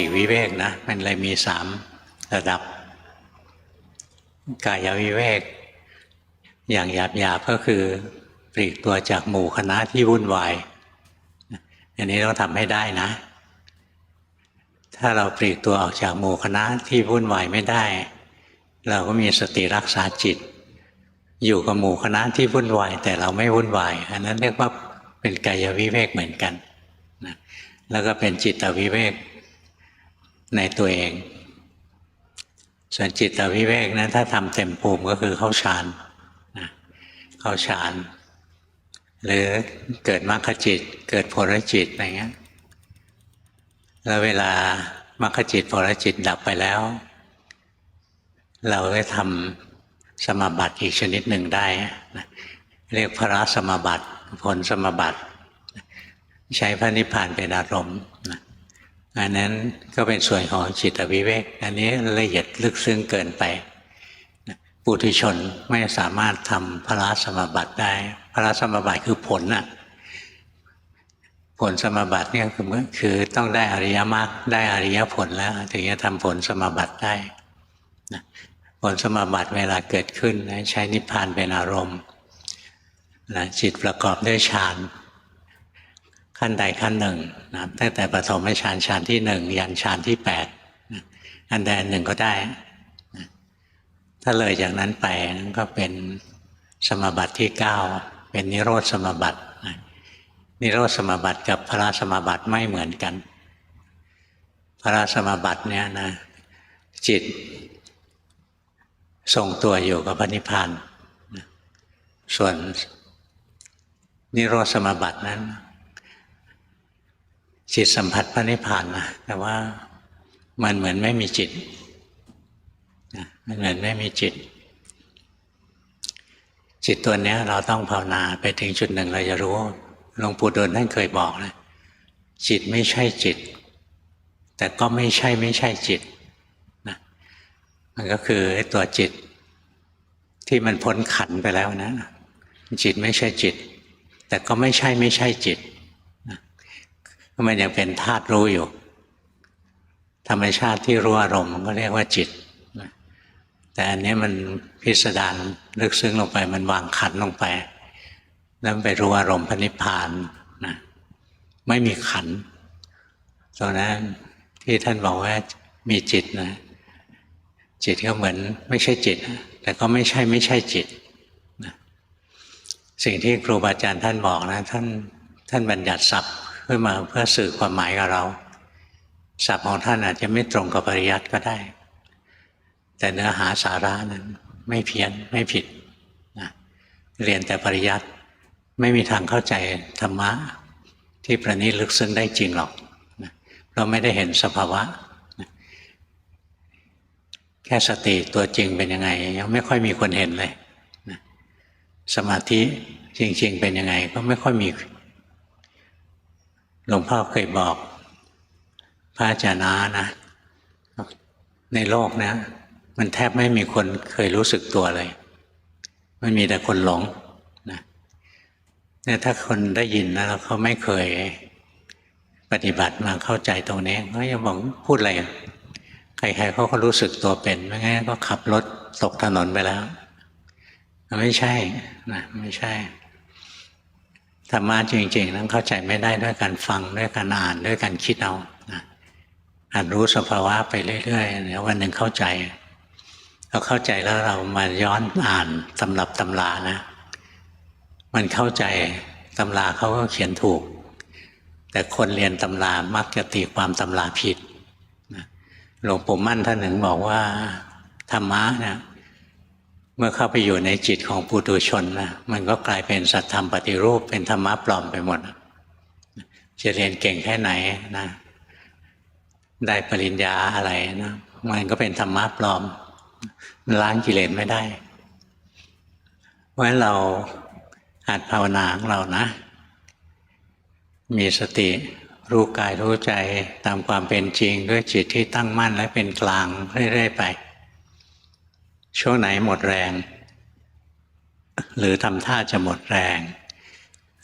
ปีวิเวกนะมันเลยมีสามระดับ กายวิเวก อย่างหยาบหยาบๆก็คือปลีกตัวจากหมู่คณะที่วุ่นวายอันนี้ต้องทำให้ได้นะ ถ้าเราปลีกตัวออกจากหมู่คณะที่วุ่นวายไม่ได้ เราก็มีสติรักษาจิต อยู่กับหมู่คณะที่วุ่นวาย แต่เราไม่วุ่นวาย อันนั้นเรียกว่าเป็นกายวิเวกเหมือนกันนะแล้วก็เป็นจิตวิเวก ในตัวเอง ส่วนจิตวิเวกนะถ้าทำเต็มภูมิก็คือเข้าฌานนะเข้าฌานหรือเกิดมรรคจิต เกิดผลจิตอะไรเงี้ยแล้วเวลามรรคจิตผลจิตดับไปแล้ว เราได้ทำสมบัติอีกชนิดหนึ่งได้นะเรียกพระสมบัติผลสมบัติ ใช้พระนิพพานเป็นอารมณ์นะ อันนั้นก็เป็นส่วนของจิตวิเวก อันนี้ละเอียดลึกซึ้งเกินไปปุถุชนไม่สามารถทำพระสมบัติได้ พระสมบัติคือผลน่ะผลสมบัติเนี่ยคือคือต้องได้อริยมรรคได้อริยผลแล้วถึงจะทำผลสมบัติได้นะผลสมบัติเวลาเกิดขึ้นใช้นิพพานเป็นอารมณ์นะจิตประกอบด้วยฌาน ขั้นใดขั้นหนึ่งนะตั้งแต่ปฐมฌานฌานที่หนึ่งยันฌานที่แปดอันใดอันหนึ่งก็ได้ ถ้าเลยจากนั้นไปนั่นก็เป็นสมบัติที่เก้าเป็นนิโรธสมบัตินิโรธสมบัติกับพระสมบัติไม่เหมือนกัน พระสมบัติเนี่ยนะจิตทรงตัวอยู่กับพระนิพพานส่วนนิโรธสมบัตินั้น จิตสัมผัสพระนิพพานนะแต่ว่ามันเหมือนไม่มีจิตนะมันเหมือนไม่มีจิต จิตตัวเนี้ยเราต้องภาวนาไปถึงจุดหนึ่งเราจะรู้หลวงปู่ดูลท่านเคยบอกนะจิตไม่ใช่จิต แต่ก็ไม่ใช่ไม่ใช่จิตนะมันก็คือตัวจิตที่มันพ้นขันไปแล้วนะ จิตไม่ใช่จิต แต่ก็ไม่ใช่ไม่ใช่จิต มันยังเป็นธาตุรู้อยู่ ธรรมชาติที่รู้อารมณ์มันก็เรียกว่าจิตแต่อันนี้มันพิสดารลึกซึ้งลงไป มันวางขันลงไป แล้วไปรู้อารมณ์พระนิพพานนะไม่มีขันตอนนั้นที่ท่านบอกว่ามีจิตนะ จิตก็เหมือนไม่ใช่จิต แต่ก็ไม่ใช่ไม่ใช่จิตนะสิ่งที่ครูบาอาจารย์ท่านบอกนะ ท่านท่านบัญญัติศัพท์ ขึ้นมาเพื่อสื่อความหมายกับเราศัพท์ของท่านอาจจะไม่ตรงกับปริยัติก็ได้ แต่เนื้อหาสาระนั้นไม่เพี้ยนไม่ผิดนะเรียนแต่ปริยัติไม่มีทางเข้าใจธรรมะที่ประณีตลึกซึ้งได้จริงหรอกนะเราไม่ได้เห็นสภาวะนะแค่สติตัวจริงเป็นยังไง ยังไม่ค่อยมีคนเห็นเลยนะสมาธิจริง ๆ เป็นยังไงก็ไม่ค่อยมี หลวงพ่อเคยบอก พระอาจารย์นานะ ในโลกนะ มันแทบไม่มีคนเคยรู้สึกตัวเลย มันมีแต่คนหลงนะเนี่ยถ้าคนได้ยินนะแล้วเขาไม่เคยปฏิบัติมาเข้าใจตรงนี้เขาจะบอกพูดอะไรใครๆเขาก็รู้สึกตัวเป็นไม่งั้นก็ขับรถตกถนนไปแล้ว ไม่ใช่นะไม่ใช่ ธรรมะจริงๆนั้นเข้าใจไม่ได้ด้วยการฟังด้วยการอ่านด้วยการคิดเอาอ่านรู้สภาวะไปเรื่อยๆเดี๋ยววันหนึ่งเข้าใจเราเข้าใจแล้วเรามาย้อนอ่านตำรับตำรานะ มันเข้าใจตำราเขาก็เขียนถูก แต่คนเรียนตำรามักจะตีความตำราผิดหลวงปู่มั่นท่านหนึ่งบอกว่าธรรมะเนี่ย เมื่อเข้าไปอยู่ในจิตของปุถุชนนะมันก็กลายเป็นสัตธรรมปฏิรูปเป็นธรรมะปลอมไปหมดจะเรียนเก่งแค่ไหนนะได้ปริญญาอะไรนะมันก็เป็นธรรมะปลอมล้างกิเลสไม่ได้ เพราะฉะนั้นเราหัดภาวนาของเรานะ มีสติรู้กายรู้ใจตามความเป็นจริงด้วยจิตที่ตั้งมั่นและเป็นกลางเรื่อยๆไป ช่วงไหนหมดแรง หรือทำท่าจะหมดแรง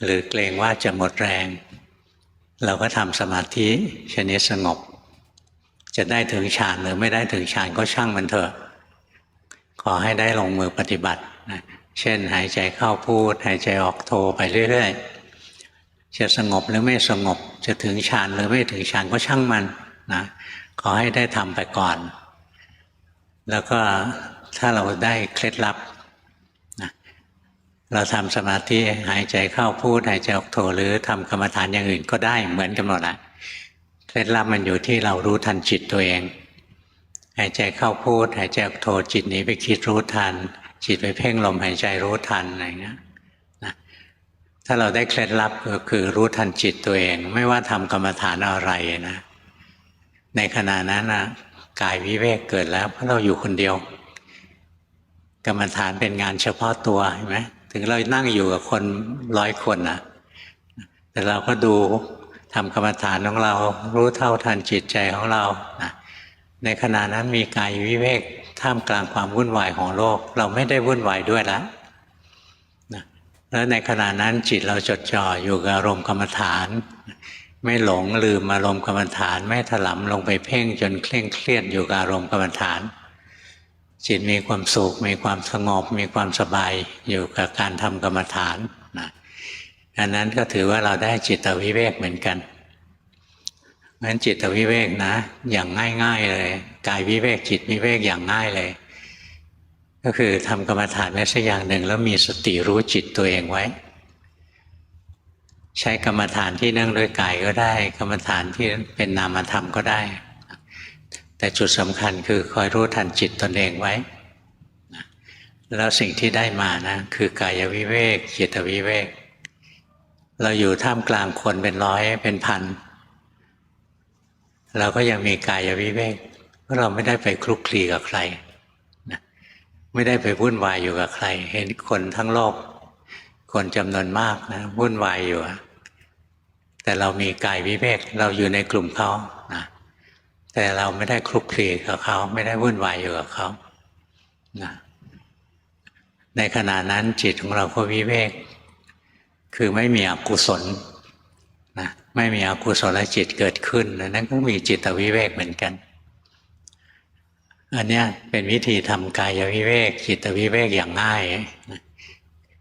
หรือเกรงว่าจะหมดแรง เราก็ทำสมาธิชนิดสงบ จะได้ถึงฌานหรือไม่ได้ถึงฌานก็ช่างมันเถอะ ขอให้ได้ลงมือปฏิบัตินะเช่น หายใจเข้าพูด หายใจออกโทไปเรื่อยๆ จะสงบหรือไม่สงบ จะถึงฌานหรือไม่ถึงฌานก็ช่างมันนะขอให้ได้ทำไปก่อน แล้วก็ ถ้าเราได้เคล็ดลับนะเราทำสมาธิหายใจเข้าพูดหายใจออกโทหรือทำกรรมฐานอย่างอื่นก็ได้เหมือนกันหมดแหละเคล็ดลับมันอยู่ที่เรารู้ทันจิตตัวเอง หายใจเข้าพูดหายใจออกโทจิตหนีไปคิดรู้ทัน จิตไปเพ่งลมหายใจรู้ทันอะไรเงี้ยนะถ้าเราได้เคล็ดลับก็คือรู้ทันจิตตัวเอง ไม่ว่าทำกรรมฐานอะไรนะ ในขณะนั้นนะกายวิเวกเกิดแล้วเพราะเราอยู่คนเดียว กรรมฐานเป็นงานเฉพาะตัวเห็นไหมถึงเรานั่งอยู่กับคนร้อยคนนะแต่เราก็ดูทำกรรมฐานของเรารู้เท่าทันจิตใจของเรานะในขณะนั้นมีกายวิเวกท่ามกลางความวุ่นวายของโลก เราไม่ได้วุ่นวายด้วยแล้วนะแล้วในขณะนั้นจิตเราจดจ่ออยู่กับอารมณ์กรรมฐาน ไม่หลงลืมอารมณ์กรรมฐาน ไม่ถลำลงไปเพ่งจนเคร่งเครียดอยู่กับอารมณ์กรรมฐาน จิตมีความสุขมีความสงบมีความสบายอยู่กับการทำกรรมฐานนะอันนั้นก็ถือว่าเราได้จิตวิเวกเหมือนกันเพราะฉะนั้นจิตวิเวกนะ อย่างง่ายๆเลยกายวิเวกจิตวิเวกอย่างง่ายเลย ก็คือทำกรรมฐานไว้สักอย่างหนึ่งแล้วมีสติรู้จิตตัวเองไว้ ใช้กรรมฐานที่นั่งด้วยกายก็ได้ กรรมฐานที่เป็นนามธรรมก็ได้ แต่จุดสำคัญคือคอยรู้ทันจิตตนเองไว้แล้วสิ่งที่ได้มานะคือกายวิเวกจิตวิเวก เราอยู่ท่ามกลางคนเป็นร้อยเป็นพันเราก็ยังมีกายวิเวกเพราะเราไม่ได้ไปคลุกคลีกับใครนะไม่ได้ไปวุ่นวายอยู่กับใคร เห็นคนทั้งโลก คนจำนวนมากนะวุ่นวายอยู่ แต่เรามีกายวิเวกเราอยู่ในกลุ่มเขานะ แต่เราไม่ได้คลุกคลีกับเขา ไม่ได้วุ่นวายอยู่กับเขานะในขณะนั้นจิตของเราก็วิเวก คือไม่มีอกุศลนะไม่มีอกุศลจิตเกิดขึ้นนั่นก็มีจิตวิเวกเหมือนกัน อันนี้เป็นวิธีทำกายวิเวก จิตวิเวกอย่างง่ายนะ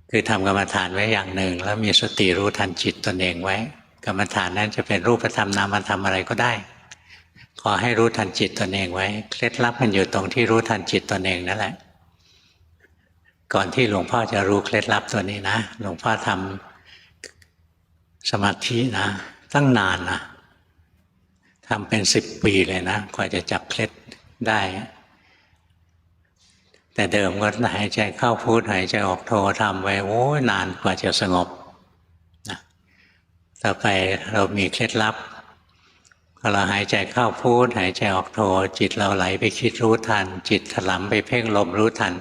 คือทำกรรมฐานไว้อย่างหนึ่ง แล้วมีสติรู้ทันจิตตนเองไว้ กรรมฐานนั้นจะเป็นรูปธรรมนามธรรมอะไรก็ได้ อให้รู้ทันจิตตนเองไว้ เคล็ดลับมันอยู่ตรงที่รู้ทันจิตตนเองนั่นแหละ ก่อนที่หลวงพ่อจะรู้เคล็ดลับตัวนี้นะ หลวงพ่อทำสมาธินะ ตั้งนานนะทำเป็นสิบปีเลยนะกว่าจะจับเคล็ดได้ แต่เดิมก็หายใจเข้าพูดหายใจออกโททำไปโอ้ยนานกว่าจะสงบนะต่อไปเรามีเคล็ดลับ อเราหายใจเข้าพูดหายใจออกโทจิตเราไหลไปคิดรู้ทัน จิตถลำไปเพ่งลมรู้ทัน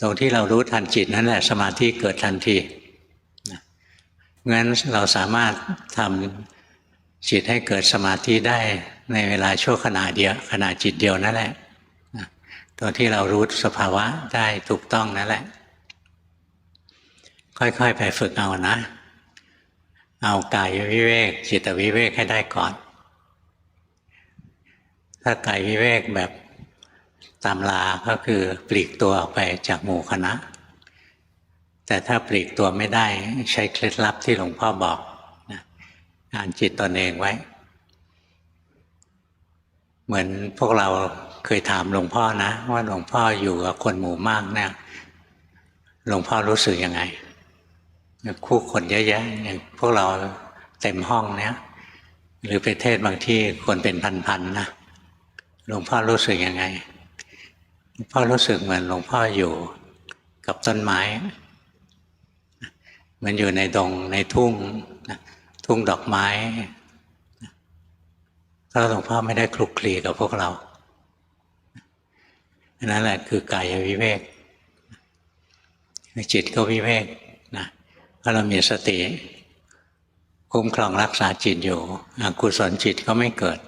ตรงที่เรารู้ทันจิตนั่นแหละสมาธิเกิดทันทีงั้นเราสามารถทำจิตให้เกิดสมาธิได้ในเวลาชั่วขณะเดียวขณะจิตเดียวนั่นแหละนะตัวที่เรารู้สภาวะได้ถูกต้องนั่นแหละ ค่อยๆไปฝึกเอานะ เอากายวิเวกจิตวิเวกให้ได้ก่อน ถ้ากายวิเวกแบบตามลาก็คือปลีกตัวออกไปจากหมู่คณะ แต่ถ้าปลีกตัวไม่ได้ใช้เคล็ดลับที่หลวงพ่อบอกนะอ่านจิตตนเองไว้ เหมือนพวกเราเคยถามหลวงพ่อนะ ว่าหลวงพ่ออยู่กับคนหมู่มากเนี่ยหลวงพ่อรู้สึกยังไง คู่คนเยอะแยะอย่างพวกเราเต็มห้องเนี้ยหรือไปเทศบางที่คนเป็นพันๆนะ หลวงพ่อรู้สึกยังไงหลวงพ่อรู้สึกเหมือนหลวงพ่ออยู่กับต้นไม้มือนอยู่ในดงในทุ่งทุ่งดอกไม้ถ้าหลวงพ่อไม่ได้คลุกคลีกับพวกเรานั่นแหละคือกายวิเวกจิตก็วิเวกนะถ้าเรามีสติ คุ้มครองรักษาจิตอยู่อกุศลจิตก็ไม่เกิด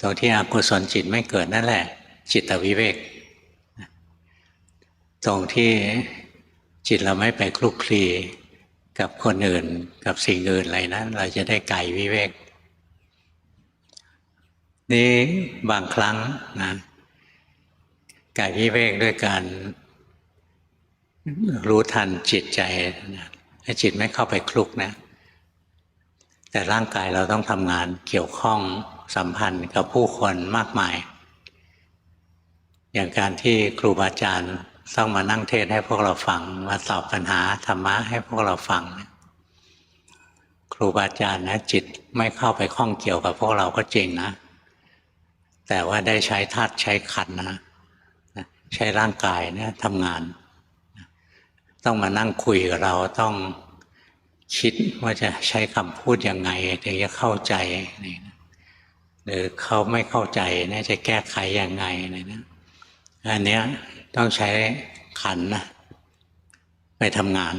ตรงที่อกุศลจิตไม่เกิดนั่นแหละ จิตวิเวก ตรงที่จิตเราไม่ไปคลุกคลีกับคนอื่นกับสิ่งอื่นอะไรนะั้น เราจะได้ไก่วิเวก นี่บางครั้งนะกายวิเวกด้วยการรู้ทันจิตใจนะให้จิตไม่เข้าไปคลุกนะ แต่ร่างกายเราต้องทำงานเกี่ยวข้อง สัมพันธ์กับผู้คนมากมาย อย่างการที่ครูบาอาจารย์ต้องมานั่งเทศให้พวกเราฟัง มาตอบปัญหาธรรมะให้พวกเราฟัง ครูบาอาจารย์นะจิตไม่เข้าไปข้องเกี่ยวกับพวกเราก็จริงนะ แต่ว่าได้ใช้ธาตุใช้ขันธ์นะใช้ร่างกายเนี่ยทำงาน ต้องมานั่งคุยกับเราต้องคิดว่าจะใช้คำพูดยังไงถึงจะเข้าใจนี่นะ หรือเขาไม่เข้าใจเนี่ยจะแก้ไขยังไงเนี่ยนะอันเนี้ยต้องใช้ขันนะไปทำงาน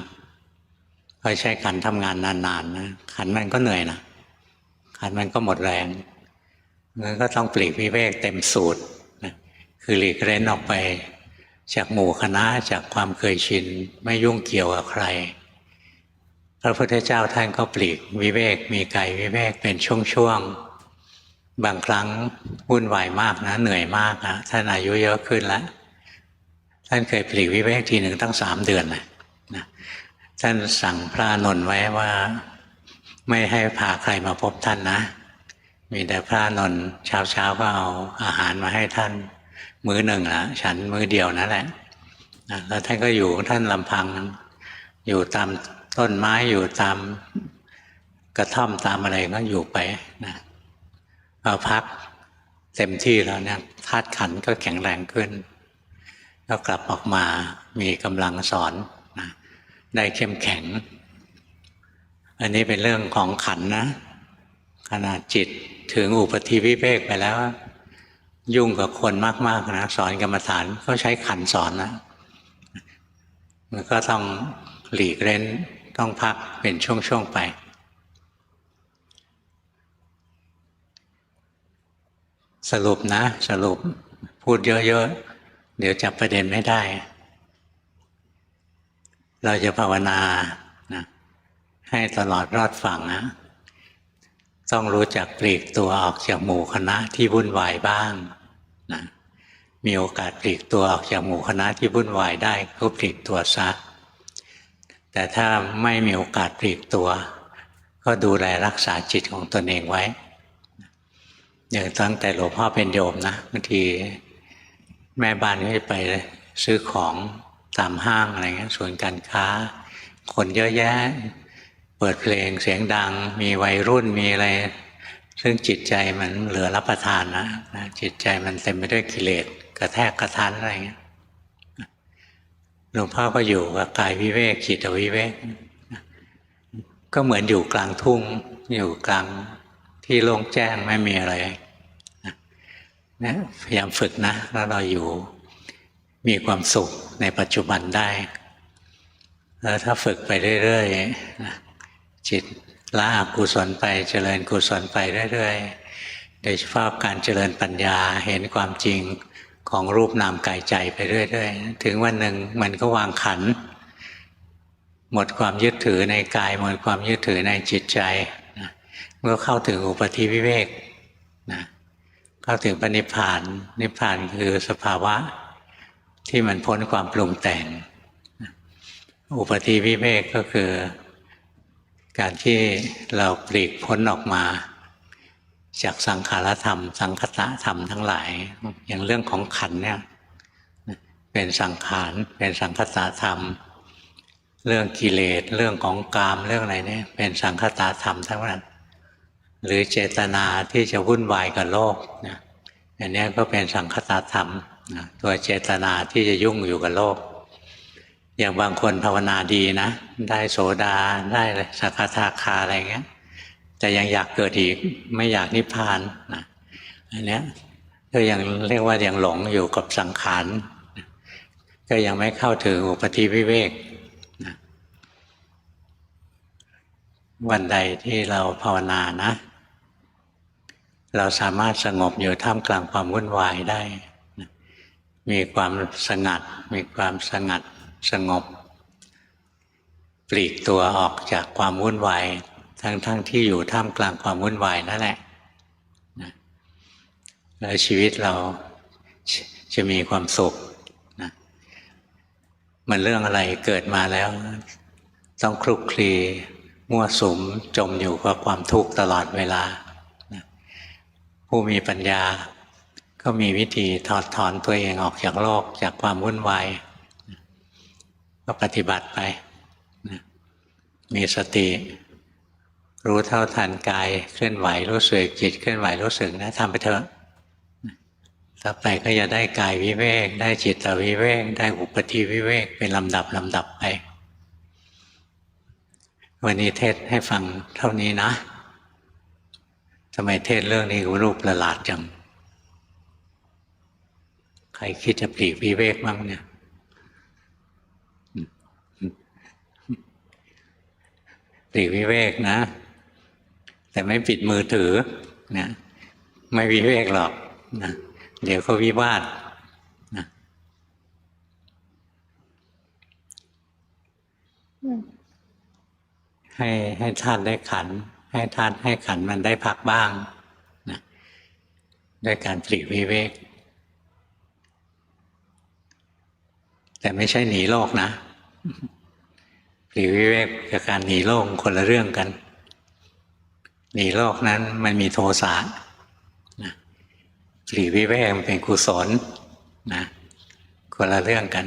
พอใช้ขันทำงานนานๆนะขันมันก็เหนื่อยนะขันมันก็หมดแรงงั้นก็ต้องปลีกวิเวกเต็มสูตรนะคือหลีกเร้นออกไป จากหมู่คณะจากความเคยชินไม่ยุ่งเกี่ยวกับใคร พระพุทธเจ้าท่านก็ปลีกวิเวกมีกายวิเวกเป็นช่วงๆ บางครั้งวุ่นวายมากนะ เหนื่อยมากนะท่านอายุเยอะขึ้นแล้วท่านเคยปลีกวิเวกทีหนึ่งตั้งสามเดือนนะท่านสั่งพระนนท์ไว้ว่าไม่ให้พาใครมาพบท่านนะ มีแต่พระนนท์เช้าเช้าๆก็เอาอาหารมาให้ท่าน มื้อหนึ่งนะฉันมื้อเดียวนั่นแหละแล้วท่านก็อยู่ท่านลำพัง อยู่ตามต้นไม้อยู่ตามกระท่อมตามอะไรก็อยู่ไปนะ พอพักเต็มที่แล้วเนี่ยธาตุขันก็แข็งแรงขึ้น ก็กลับออกมามีกำลังสอนนะได้เข้มแข็ง อันนี้เป็นเรื่องของขันนะ ขนาดจิตถึงอุปธิวิเวกไปแล้ว ยุ่งกับคนมากๆนะสอนกรรมฐานก็ใช้ขันสอนนะมันก็ต้องหลีกเล่นต้องพักเป็นช่วงๆไป สรุปนะ สรุปพูดเยอะๆ เดี๋ยวจับประเด็นไม่ได้ เราจะภาวนานะให้ตลอดรอดฝั่งนะ ต้องรู้จักปลีกตัวออกจากหมู่คณะที่วุ่นวายบ้างนะมีโอกาสปลีกตัวออกจากหมู่คณะที่วุ่นวายได้ก็ปลีกตัวซะแต่ถ้าไม่มีโอกาสปลีกตัว ก็ดูแลรักษาจิตของตนเองไว้ อย่างตั้งแต่หลวงพ่อเป็นโยมนะบางทีแม่บ้านก็จะไปซื้อของตามห้างอะไรเงี้ยส่วนย์การค้า คนเยอะแยะ เปิดเพลงเสียงดัง มีวัยรุ่นมีอะไร ซึ่งจิตใจมันเหลือรับประทานนะนะจิตใจมันเต็มไปด้วยกิเลสกระแทกกระทันอะไรเงี้ยหลวงพ่อก็อยู่กับกายวิเวกจิตวิเวกก็เหมือนอยู่กลางทุ่ง อยู่กลางที่โล่งแจ้งไม่มีอะไร นะพยายามฝึกนะแล้วเราอยู่มีความสุขในปัจจุบันได้ แล้วถ้าฝึกไปเรื่อยๆจิตละอกุศลไปเจริญกุศลไปเรื่อยๆโดยเฉพาะการเจริญปัญญาเห็นความจริงของรูปนามกายใจไปเรื่อยๆ ถึงวันหนึ่งมันก็วางขัน หมดความยึดถือในกาย หมดความยึดถือในจิตใจนะเมื่อเข้าถึงอุปธิวิเวกนะ เข้าถึงปณิพพาน นิพพานคือสภาวะที่มันพ้นความปรุงแต่ง อุปธิวิเวกก็คือ การที่เราปลีกพ้นออกมา จากสังขารธรรม สังคตะธรรมทั้งหลาย อย่างเรื่องของขันเนี่ยเป็นสังขารเป็นสังคตะธรรม เรื่องกิเลสเรื่องของกามเรื่องอะไรเนี่ยเป็นสังคตะธรรมทั้งนั้น หรือเจตนาที่จะวุ่นวายกับโลกนะอันนี้ก็เป็นสังคตะธรรมนะตัวเจตนาที่จะยุ่งอยู่กับโลก อย่างบางคนภาวนาดีนะ ได้โสดาได้สักคาทาคาอะไรเงี้ยแต่ยังอยากเกิดอีกไม่อยากนิพพานนะอันเนี้ยก็ยังเรียกว่ายังหลงอยู่กับสังขารก็ยังไม่เข้าถึงอุปธิวิเวกนะวันใดที่เราภาวนานะ เราสามารถสงบอยู่ท่ามกลางความวุ่นวายได้ มีความสงัด มีความสงัดสงบ ปลีกตัวออกจากความวุ่นวาย ทั้งๆทที่อยู่ท่ามกลางความวุ่นวายนั่นแหละแล้วชีวิตเราจะมีความสุขนะมันเรื่องอะไรเกิดมาแล้ว ต้องคลุกคลีมั่วสุมจมอยู่กับความทุกข์ตลอดเวลา ผู้มีปัญญา ก็มีวิธีถอดถอนตัวเองออกจากโลกจากความวุ่นวายก็ปฏิบัติไป มีสติ รู้เท่าทันกายเคลื่อนไหวรู้สึกจิตเคลื่อนไหวรู้สึกนะทำไปเถอะต่อไปก็จะได้กายวิเวก ได้จิตวิเวก ได้อุปธิวิเวก เป็นลำดับลำดับไป วันนี้เทศให้ฟังเท่านี้นะ ทำไมเทศเรื่องนี้รูปประหลาดจัง ใครคิดจะปลีกวิเวกบ้างเนี่ย ปลีกวิเวกนะ แต่ไม่ปิดมือถือนะไม่วิเวกหรอกนะเดี๋ยวก็วิวาทนะให้ให้ท่านได้ขัน ให้ท่านให้ขันมันได้พักบ้างนะด้วยการปลีวิเวก แต่ไม่ใช่หนีโลกนะปลีวิเวกกับการหนีโลกคนละเรื่องกัน หนีโลกนั้นมันมีโทสะนะปลีวิเวกมันเป็นกุศลนะคนละเรื่องกัน